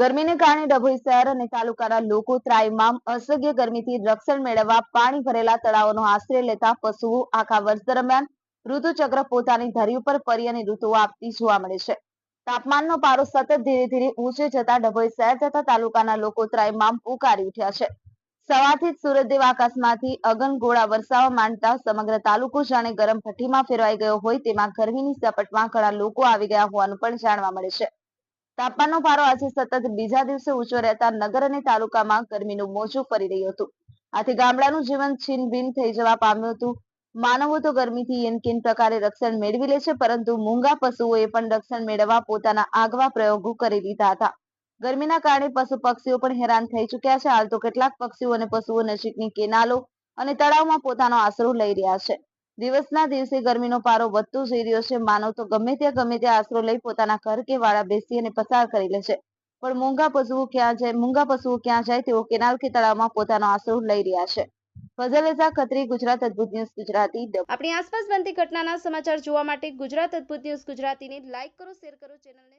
ગરમીને કારણે ડભોઈ શહેર અને તાલુકાના લોકો ત્રાઇમામ અસહ્ય ગરમીથી રક્ષણ મેળવવા પાણી ભરેલા તળાવોનો આશ્રય લેતા પશુઓ આખા વર્ષ દરમિયાન ઋતુચક્ર પોતાની ધરી ઉપર પરી અને ઋતુઓ આપતી જોવા મળે છે. તાપમાનનો પારો સતત ધીરે ધીરે ઊંચે જતા ડભોઈ શહેર તથા તાલુકાના લોકો ત્રાઇમામ પુકારી ઉઠ્યા છે. સવારથી જ સૂરજદેવ આકાશમાંથી અગનગોળા વરસાવવા માંડતા સમગ્ર તાલુકો જાણે ગરમ ભઠ્ઠીમાં ફેરવાઈ ગયો હોય તેમાં ગરમીની ઝપટમાં ઘણા લોકો આવી ગયા હોવાનું પણ જાણવા મળે છે. તાપમાનનો પારો આજે સતત બીજા દિવસે ઊંચો રહેતા નગર અને તાલુકામાં ગરમીનું મોજું ફરી રહ્યું હતું. આથી ગામડાનું જીવન છીનભીન થઈ જવા પામ્યું હતું. માનવો તો ગરમીથી એનકેન પ્રકારે રક્ષણ મેળવી લે છે, પરંતુ મૂંગા પશુઓએ પણ રક્ષણ મેળવવા પોતાના આગવા પ્રયોગો કરી લીધા હતા. ગરમીના કારણે પશુ પક્ષીઓ પણ હેરાન થઈ ચુક્યા છે. હાલ તો કેટલાક પક્ષીઓ અને પશુઓ નજીકની કેનાલો અને તળાવમાં પોતાનો આશરો લઈ રહ્યા છે. દિવસના દિવસે ગરમીનો પારો વધતો જઈ રહ્યો છે. માનવ તો ગમે ત્યાં ગમે ત્યાં આશરો લઈ પોતાના ઘર કે વાળા બેસી અને પસાર કરી લે છે. પણ મૂંગા પશુઓ ક્યાં જાય? મૂંગા પશુઓ ક્યાં જાય? તેઓ કેનાલ કે તળાવમાં પોતાનો આશરો લઈ રહ્યા છે. ફઝલ ખત્રી, ગુજરાત, અદ્ભુત ન્યૂઝ, ગુજરાતી આપણી આસપાસ બનતી ઘટનાના સમાચાર જોવા માટે ગુજરાત, અદ્ભુત ન્યૂઝ ગુજરાતીને લાઈક કરો, શેર કરો, ચેનલને